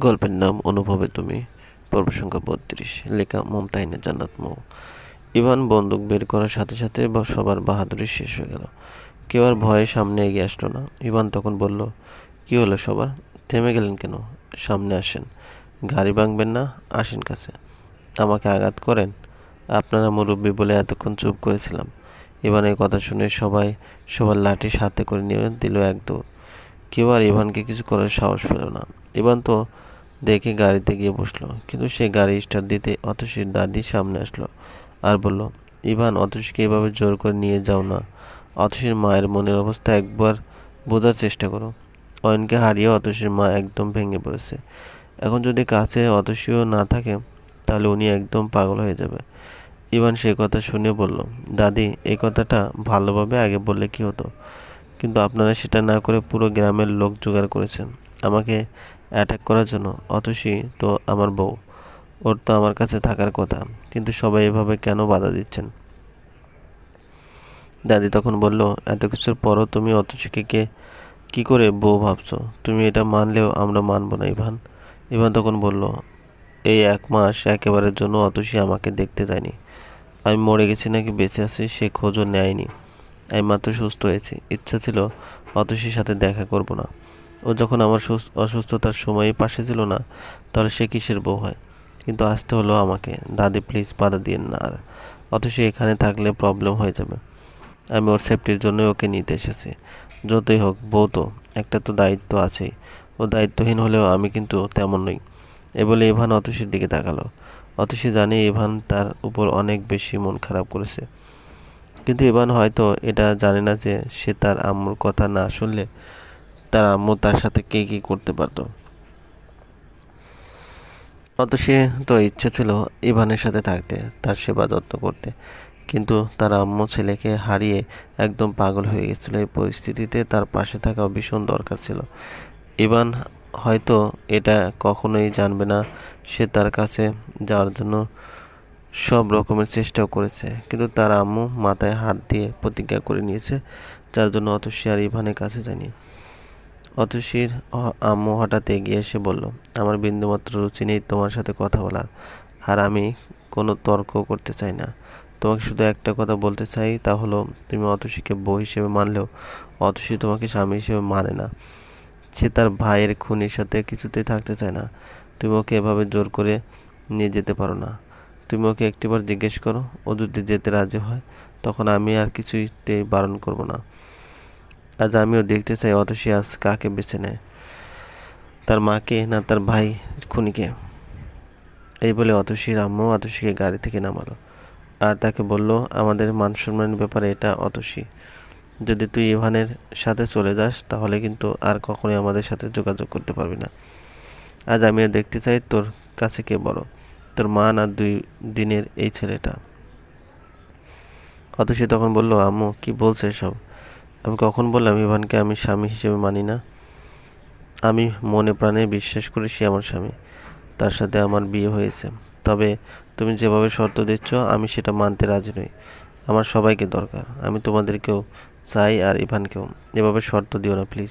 গল্পের নাম অনুভবে তুমি। পর্ব সংখ্যা বত্রিশ। লেখা মমতাহিনা জান্নাত মৌ। ইভান বন্দুক বের করার সাথে সাথে সবার বাহাদুরি শেষ হয়ে গেল। কেউ আর ভয়ে সামনে এগিয়ে আসলো না। ইভান তখন বলল, কি হলো সবার? থেমে গেলেন কেন? সামনে আসেন। গাড়ি ভাঙবেন না, আসেন কাছে। আমাকে আঘাত করেন? আপনারা মুরব্বী বলে এতক্ষণ চুপ করেছিলাম। ইভান এই কথা শুনে সবাই সবার লাঠি সাথে করে নিয়ে দিল এক দৌড়। কেউ আর ইভানকে কিছু করার সাহস পেল না। ইভান তো দেখে গাড়িতে গিয়ে বসল। কিন্তু সে গাড়ি স্টার্ট দিতে অতসীর দাদি সামনে আসলো আর বলল, ইভান, অতসীকে এভাবে জোর করে নিয়ে যাও না। অতসীর মায়ের মনের অবস্থা একবার বোঝার চেষ্টা করো। অয়নকে হারিয়ে অতসীর মা একদম ভেঙে পড়েছে। এখন যদি কাছে অতসীও না থাকে, তাহলে উনি একদম পাগল হয়ে যাবে। ইভান সে কথা শুনে বলল, দাদি এই কথাটা ভালোভাবে আগে বললে কি হতো? কিন্তু আপনারা সেটা না করে পুরো গ্রামের লোক জোগাড় করেছেন। আমাকে অ্যাটাক করার জন্য। অতসী তো আমার বউ। ওর তো আমার কাছে থাকার কথা। কিন্তু সবাই এভাবে কেন বাধা দিচ্ছেন? দাদি তখন বলল, এত কিছুর পরও তুমি অতসীকে কে? কী করে বউ ভাবছ? তুমি এটা মানলেও আমরা মানব না, ইভান। ইভান তখন বলল, এই এক মাস একেবারের জন্য অতসী আমাকে দেখতে যায়নি। আমি মরে গেছি নাকি বেঁচে আছি সে খোঁজও নেয়নি। আমি মাত্র সুস্থ হয়েছি। ইচ্ছা ছিল অতসীর সাথে দেখা করব না। ও যখন আমার অসুস্থতার সময় পাশে ছিল না, তাহলে সে কিসের বউ হয়? কিন্তু আসতে হলো আমাকে। দাদি প্লিজ বাধা দিন না আর। অথচ এখানে থাকলে প্রবলেম হয়ে যাবে। আমি ওর সেফটির জন্য ওকে নিতে এসেছি। যতই হোক, বউ তো, একটা তো দায়িত্ব আছেই। ও দায়িত্বহীন হলেও আমি কিন্তু তেমন নই। এ বলে ইভান অতসীর দিকে তাকালো। অতসী জানে ইভান তার উপর অনেক বেশি মন খারাপ করেছে। কিন্তু ইভান হয়তো এটা জানে না যে সে তার আম্মুর কথা না শুনলে তার আম্মু তার সাথে কে কী করতে পারতো। অত সে তো ইচ্ছে ছিল ইভানের সাথে থাকতে, তার সেবা যত্ন করতে। কিন্তু তার আম্মু ছেলেকে হারিয়ে একদম পাগল হয়ে গেছিল। এই পরিস্থিতিতে তার পাশে থাকা ভীষণ দরকার ছিল। ইভান হয়তো এটা কখনোই জানবে না, সে তার কাছে যাওয়ার জন্য সব রকমের চেষ্টাও করেছে। কিন্তু তার আম্মু মাথায় হাত দিয়ে প্রতিজ্ঞা করে নিয়েছে, যার জন্য অত সে আর ইভানের কাছে যায়নি। অতসীর আম্মু হঠাৎ এগিয়ে এসে বলল, আমার বিন্দুমাত্র রুচি নেই তোমার সাথে কথা বলার, আর আমি কোনো তর্ক করতে চাই না। তোমাকে শুধু একটা কথা বলতে চাই, তা হলো তুমি অতসীকে বউ হিসেবে মানলেও অতসী তোমাকে স্বামী হিসেবে মানে না। সে তার ভাইয়ের খুনির সাথে কিছুতেই থাকতে চায় না। তুমি ওকে এভাবে জোর করে নিয়ে যেতে পারো না। তুমি ওকে একটিবার জিজ্ঞেস করো, ও যদি যেতে রাজি হয়, তখন আমি আর কিছুতেই বারণ করব না। আজ আমিও দেখতে চাই অতসী আজ কাকে বেছে নেয়। তার মাকে না তার ভাই, খুনিকে। এই বলে অতসীর আম্মু অতসীকে গাড়ি থেকে নামালো। আর তাকে বলল, আমাদের মান সম্মানের ব্যাপারে এটা অতসী। যদি তুই ইভানের সাথে চলে যাস, তাহলে কিন্তু আর কখনোই আমাদের সাথে যোগাযোগ করতে পারবি না। আজ আমিও দেখতে চাই তোর কাছে কে বড়। তোর মা না দুই দিনের এই ছেলেটা? অতসী তখন বলল, আম্মু, কি বলছে সব আমি কখন বললাম, ইভানকে আমি স্বামী হিসেবে মানি না? আমি মনে প্রাণে বিশ্বাস করি সে আমার স্বামী। তার সাথে আমার বিয়ে হয়েছে। তবে তুমি যেভাবে শর্ত দিচ্ছ, আমি সেটা মানতে রাজি নই। আমার সবাইকে দরকার। আমি তোমাদেরকেও চাই আর ইভানকেও। এভাবে শর্ত দিও না, প্লিজ।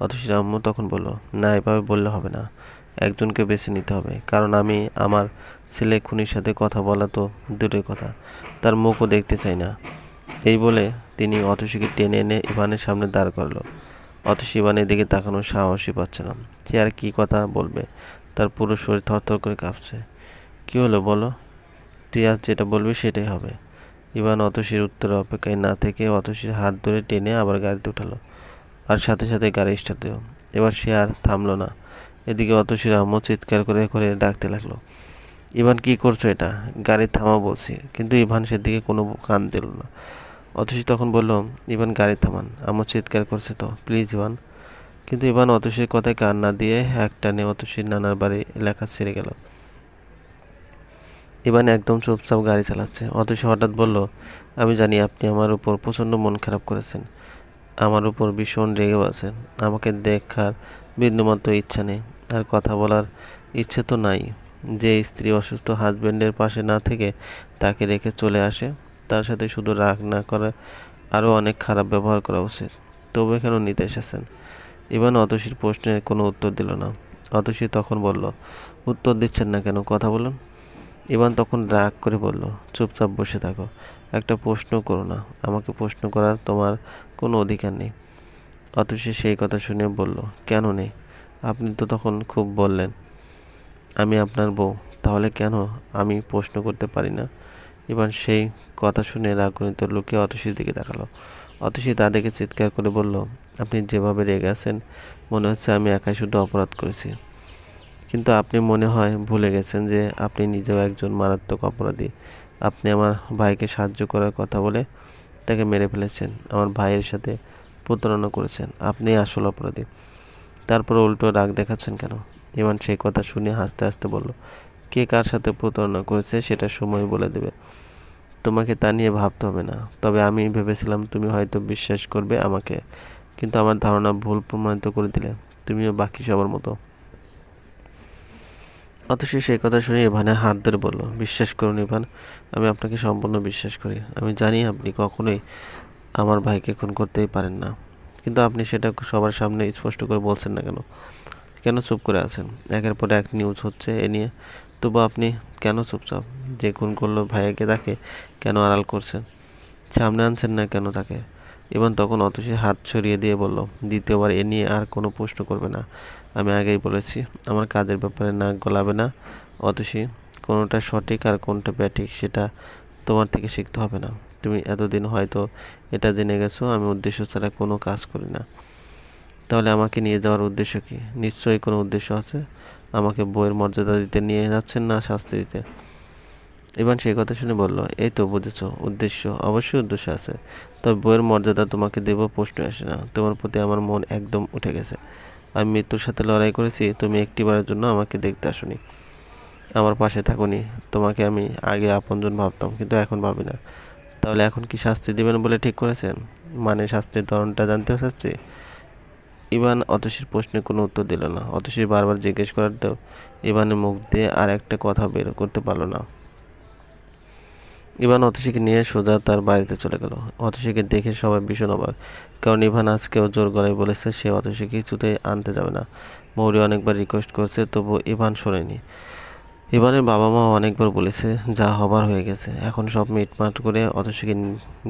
অথচ আম্মু তখন বলল, না, এভাবে বললে হবে না। একজনকে বেছে নিতে হবে। কারণ আমি আমার ছেলে খুনির সাথে কথা বলা তো দূরের কথা। তার মুখও দেখতে চাই না। এই বলে তিনি অতসীকে টেনে এনে ইভানের সামনে দাঁড় করল। অতসী ইভানের দিকে তাকানোর সাহসই পাচ্ছে না সে আর কী কথা বলবে? তার পুরো শরীর থরথর করে কাঁপছে। কী হলো বলো? তুই আজ যেটা বলবি সেটাই হবে। ইভান অতসীর উত্তরে অপেক্ষায় না থেকে অতসীর হাত ধরে টেনে আবার গাড়িতে উঠালো। আর সাথে সাথে গাড়ি স্টার্ট দিল। এবার সে আর থামলো না। এদিকে অতসীর আম্মু চিৎকার করে করে ডাকতে লাগল। ইভান, কি করছ এটা? গাড়ি থামা বলছি। কিন্তু ইভান সেদিকে কোনো কান দিল না। অতসী তখন বলল, ইভান, গাড়ি থামান আমার চিৎকার করছে তো, প্লিজ ইভান। কিন্তু ইভান অতসীর কথায় কান না দিয়ে এক টানে অতসীর নানার বাড়ি এলাকা ছেড়ে গেল। ইভান একদম চুপচাপ গাড়ি চালাচ্ছে। অতসী হঠাৎ বলল, আমি জানি আপনি আমার উপর প্রচণ্ড মন খারাপ করেছেন। আমার উপর ভীষণ রেগেও আছেন। আমাকে দেখার বিন্দুমাত্র ইচ্ছা নেই। আর কথা বলার ইচ্ছে তো নাই। যে স্ত্রী অসুস্থ হাজব্যান্ডের পাশে না থেকে তাকে রেখে চলে আসে তার সাথে শুধু রাগ না করে আরও অনেক খারাপ ব্যবহার করা উচিত। তবু কেন নিতে এসেছেন। ইভান অতসীর প্রশ্নের কোনো উত্তর দিল না। অতসী তখন বলল, উত্তর দিচ্ছেন না কেন? কথা বলুন। ইভান তখন রাগ করে বলল, চুপচাপ বসে থাকো। একটা প্রশ্ন করো না। আমাকে প্রশ্ন করার তোমার কোনো অধিকার নেই। অতসী সেই কথা শুনে বলল, কেন নেই? আপনি তো তখন খুব বললেন। আমি আপনার বউ। তাহলে কেন আমি প্রশ্ন করতে পারি না? এবার সেই কথা শুনে রাগণিত লোকে অতসীর দিকে তাকালো। অতসী তা দেখে চিৎকার করে বলল, আপনি যেভাবে রেগে আছেন, মনে হচ্ছে আমি একাই শুধু অপরাধ করেছি। কিন্তু আপনি মনে হয় ভুলে গেছেন যে আপনি নিজেও একজন মারাত্মক অপরাধী। আপনি আমার ভাইকে সাহায্য করার কথা বলে তাকে মেরে ফেলেছেন, আমার ভাইয়ের সাথে প্রতারণা করেছেন। আপনি আসল অপরাধী। তারপর উল্টো রাগ দেখাচ্ছেন কেন? ইমান সেই কথা শুনে হাসতে হাসতে বলল কে কার সাথে প্রতারণা করেছে সেটা সময় বলে দেবে। তোমাকে তা নিয়ে ভাবতে হবে না। তবে আমি ভেবেছিলাম তুমি হয়তো বিশ্বাস করবে আমাকে। কিন্তু আমার ধারণা ভুল প্রমাণিত করে দিলে। তুমিও বাকি সবার মতো। অথচ সেই কথা শুনে ইভানে হাত ধরে বলল, বিশ্বাস করুন ইভান, আমি আপনাকে সম্পূর্ণ বিশ্বাস করি। আমি জানি আপনি কখনোই আমার ভাইকে খুন করতেই পারেন না। কিন্তু আপনি সেটা সবার সামনে স্পষ্ট করে বলছেন না কেন? কেন চুপ করে আছেন? একের পর এক নিউজ হচ্ছে এ নিয়ে। তবু আপনি কেন চুপচাপ? যে খুন করল ভাইয়াকে তাকে কেন আড়াল করছেন? সামনে আনছেন না কেন তাকে? এবং তখন অতসী হাত ছড়িয়ে দিয়ে বলল, দ্বিতীয়বার এ নিয়ে আর কোনো প্রশ্ন করবে না। আমি আগেই বলেছি, আমার কাজের ব্যাপারে নাক গলাবে না। অতসী কোনোটা সঠিক আর কোনটা ব্যাঠিক সেটা তোমার থেকে শিখতে হবে না। তুমি এতদিন হয়তো এটা জেনে গেছো, আমি উদ্দেশ্য ছাড়া কোনো কাজ করি না। তাহলে আমাকে নিয়ে যাওয়ার উদ্দেশ্য কি? নিশ্চয়ই কোনো উদ্দেশ্য আছে? আমাকে বইয়ের মর্যাদা দিতে নিয়ে যাচ্ছেন না শাস্তি দিতে। ইভান সেই কথা শুনে বলল, এই তো বুঝেছ, উদ্দেশ্য অবশ্যই উদ্দেশ্য আছে। তবে বইয়ের মর্যাদা তোমাকে দেব প্রশ্ন আসে না। তোমার প্রতি আমার মন একদম উঠে গেছে। আমি মৃত্যুর সাথে লড়াই করেছি, তুমি একটিবারের জন্য আমাকে দেখতে আসনি। আমার পাশে থাকুনি। তোমাকে আমি আগে আপনজন ভাবতাম, কিন্তু এখন ভাবি না। তাহলে এখন কি শাস্তি দিবেন বলে ঠিক করেছেন? মানে শাস্তির ধরনটা জানতে চাচ্ছি? ইভান অতসীর প্রশ্নে কোনো উত্তর দিল না। অতসী বারবার জিজ্ঞেস করাতেও ইভানের মুখ দিয়ে আর একটা কথা বের করতে পারল না। ইভান অতসীকে নিয়ে সোজা তার বাড়িতে চলে গেল। অতসীকে দেখে সবাই ভীষণ অবাক, কারণ ইভান আজকেও জোর গলায় বলেছে, সে অতসী কিছুতেই আনতে যাবে না। মৌরি অনেকবার রিকোয়েস্ট করছে তবু ইভান শোনেনি। ইভানের বাবা মা অনেকবার বলেছে, যা হবার হয়ে গেছে। এখন সব মিটমাট করে অতসীকে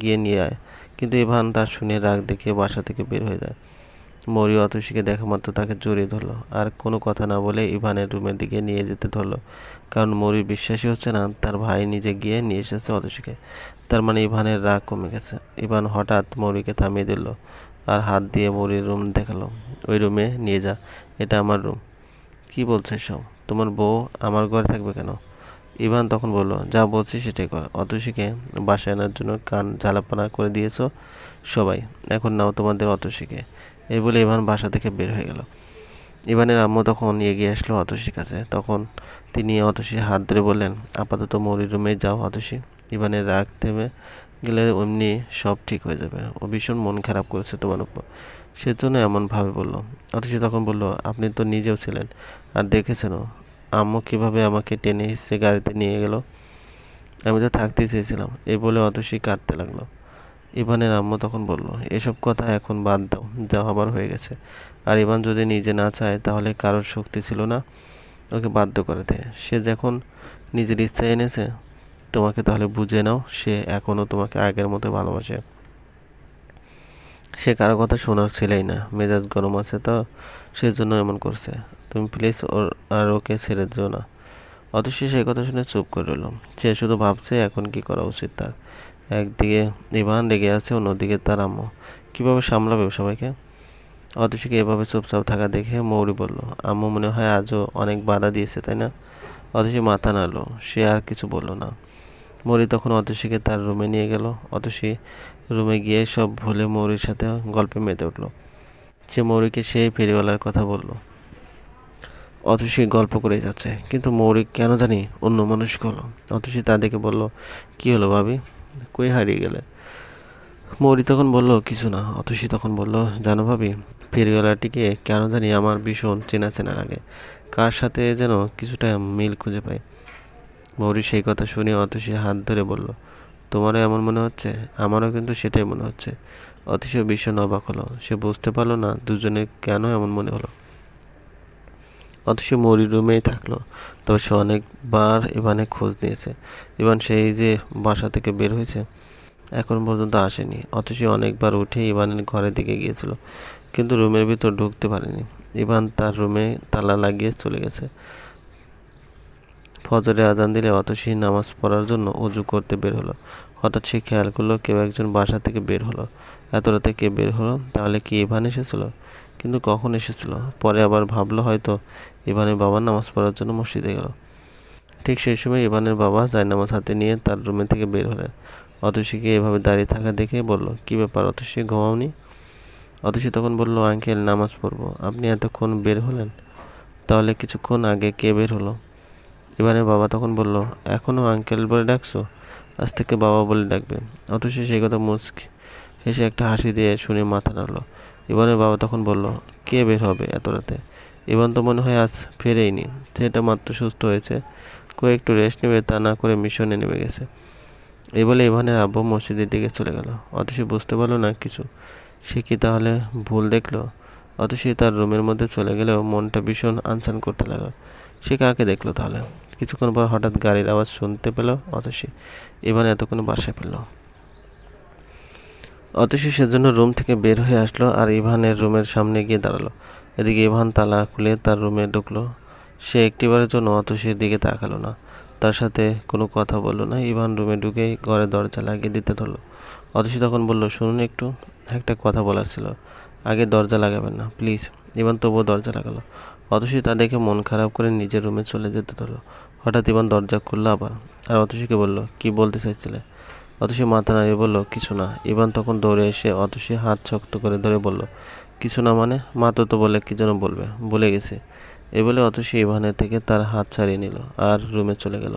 গিয়ে নিয়ে আয়। কিন্তু ইভান তার শুনে রাগ দেখে বাসা থেকে বের হয়ে যায়। মৌরি অতসীকে দেখা মাত্র তাকে জড়িয়ে ধরলো। আর কোনো কথা না বলে ইভানের রুমের দিকে নিয়ে যেতে ধরলো। কারণ মৌরির বিশ্বাসই হচ্ছে না, তার ভাই নিজে গিয়ে নিয়ে এসেছে অতসীকে। তার মানে ইভানের রাগ কমে গেছে। ইভান হঠাৎ মৌরিকে থামিয়ে দিল আর হাত দিয়ে মৌরির রুম দেখাল। ওই রুমে নিয়ে যা, এটা আমার রুম। কি বলছে সব তোমার বউ আমার ঘরে থাকবে কেন? ইভান তখন বলল, যা বলছি সেটাই কর। অতসীকে বাসায় আনার জন্য কান ঝালাপানা করে দিয়েছ সবাই। এখন নাও তোমাদের অতসীকে। এই বলে ইভান বাসা থেকে বের হয়ে গেল। ইভানের আম্মু তখন এগিয়ে আসলো অতসীর কাছে। তখন তিনি অতসীর হাত ধরে বললেন, আপাতত মৌরির রুমে যাও অতসী। ইভানের রাগ থেমে গেলে অমনি সব ঠিক হয়ে যাবে। ও ভীষণ মন খারাপ করেছে তোমার উপর। সেজন্য এমনভাবে বলল। অথচ তখন বলল, আপনি তো নিজেও ছিলেন আর দেখেছেনও আম্মু কীভাবে আমাকে টেনে হিসে গাড়িতে নিয়ে গেল? আমি তো থাকতে চেয়েছিলাম। এই বলে অতসী কাঁদতে লাগল। ইভানের আম্মু তখন বলল, এসব কথা এখন বাদ দাও, যা হবার হয়ে গেছে। আর ইভান যদি নিজে না চায়, তাহলে কারোর শক্তি ছিল না। ওকে বাধ্য করে দেয় সে যখন নিজের ইচ্ছা এনেছে, তোমাকে তাহলে বুঝে নাও, সে এখনও তোমাকে আগের মতো ভালোবাসে। সে কারও কথা শোনার ছেলেই না। মেজাজ গরম আছে তো, সেজন্য এমন করছে। তুমি প্লিজ ওর, আর ওকে ছেড়ে দিও না। অথচ সেই কথা শুনে চুপ করে রইল। সে শুধু ভাবছে, এখন কি করা উচিত তার? একদিকে ইভান, রেগে আছে, অন্যদিকে তার আম্মু। কীভাবে সামলাবে সবাইকে? অতসীকে এভাবে চুপচাপ থাকা দেখে মৌরি বলল, আম্মু মনে হয় আজও অনেক বাধা দিয়েছে, তাই না? অতসী মাথা নাড়লো, সে আর কিছু বলল না। মৌরি তখন অতসীকে তার রুমে নিয়ে গেল। অতসী রুমে গিয়ে সব ভুলে মৌরির সাথে গল্পে মেতে উঠল। সে মৌরিকে সেই ফেরিওয়ালার কথা বলল। অতসী গল্প করে যাচ্ছে, কিন্তু মৌরি কেন জানি অন্য মানুষ হলো অতসী তাদেরকে বলল, কি হলো ভাবি? কই হারিয়ে গেলে? মৌরি তখন বলল, কিছু না। অতসী তখন বলল, জানো ভাবি, ফেরিওয়ালাটিকে কেন জানি আমার ভীষণ চেনা চেনা লাগে। কার সাথে যেন কিছুটা মিল খুঁজে পাই? মৌরি সেই কথা শুনে অতসী হাত ধরে বলল, তোমারও এমন মনে হচ্ছে? আমারও কিন্তু সেটাই মনে হচ্ছে। অতিশ ভীষণ অবাক হলো। সে বুঝতে পারল না দুজনের কেন এমন মনে হলো। অথচ মরি রুমেই থাকল। তবে সে অনেকবার ইভানে খোঁজ নিয়েছে। ইভান সেই যে বাসা থেকে বের হয়েছে, এখন পর্যন্ত আসেনি। অথচ অনেকবার উঠে ইভানের ঘরের দিকে গিয়েছিল, কিন্তু রুমের ভিতর ঢুকতে পারেনি। ইভান তার রুমে তালা লাগিয়ে চলে গেছে। ফজরে আজান দিলে অতসী নামাজ পড়ার জন্য অজু করতে বের হলো। হঠাৎ সে খেয়াল করল কেউ একজন বাসা থেকে বের হলো। এত রাতে কে বের হলো? তাহলে কি ইভান এসেছিল? কিন্তু কখন এসেছিল? পরে আবার ভাবলো হয়তো ইভানের বাবা নামাজ পড়ার জন্য মসজিদে গেল। ঠিক সেই সময় ইভানের বাবা জায়নামাজ হাতে নিয়ে তার রুমে থেকে বের হলেন। অতসীকে এভাবে দাঁড়িয়ে থাকা দেখে বলল, কি ব্যাপার অতসী, ঘুমাওনি? অতসী তখন বলল, আঙ্কেল, নামাজ পড়ব। আপনি এতক্ষণ বের হলেন? তাহলে কিছুক্ষণ আগে কে বের হলো? ইভানের বাবা তখন বলল এখনও আঙ্কেল বলে ডাকছো? আজ থেকে বাবা বলে ডাকবে। অথচ সেই কথা মুচকি হেসে একটা হাসি দিয়ে শুনে মাথা নাড়লো। ইভানের বাবা তখন বলল, কে বের হবে এত রাতে? ইভান তো মনে হয় আজ ফেরেইনি। সেটা মাত্র সুস্থ হয়েছে। কেউ একটু রেস্ট নেবে, তা না করে মিশনে নেমে গেছে। এই বলে ইভানের আব্বু মসজিদের দিকে চলে গেল। অথচ বুঝতে পারল না কিছু। সে কি তাহলে ভুল দেখল? অথচ তার রুমের মধ্যে চলে গেলেও মনটা ভীষণ আনসান করতে লাগল। সে কাকে দেখল তাহলে? কিছুক্ষণ পর হঠাৎ গাড়ির আওয়াজ শুনতে পেল অতসী। ইভান এতক্ষণ বাসায় পেল অতসী সেজন্য রুম থেকে বের হয়ে আসলো আর ইভানের রুমের সামনে গিয়ে দাঁড়াল। এদিকে ইভান তালা খুলে তার রুমে ঢুকলো। সে একটিবারের জন্য অতসীর দিকে তাকালো না। তার সাথে কোনো কথা বলল না। ইভান রুমে ঢুকেই ঘরের দরজা লাগিয়ে দিতে ধরলো। অতসী তখন বলল, শুনুন একটু, একটা কথা বলার ছিল। আগে দরজা লাগাবেন না, প্লিজ। ইভান তবুও দরজা লাগালো। অতসী তা দেখে মন খারাপ করে নিজের রুমে চলে যেতে ধরলো। হঠাৎ ইভান দরজা খুললো আবার। আর অতসীকে বলল, কি বলতে চাইছিলে? অতসী মাথা নাড়িয়ে বলল, কিছু না। ইভান তখন দৌড়ে এসে অতসী হাত শক্ত করে ধরে বলল কিছু না মানে মাত্র তো বলে, কি যেন বলবে? বলে গেছে। এ বলে অতসী ইভানের থেকে তার হাত ছাড়িয়ে নিল আর রুমে চলে গেল।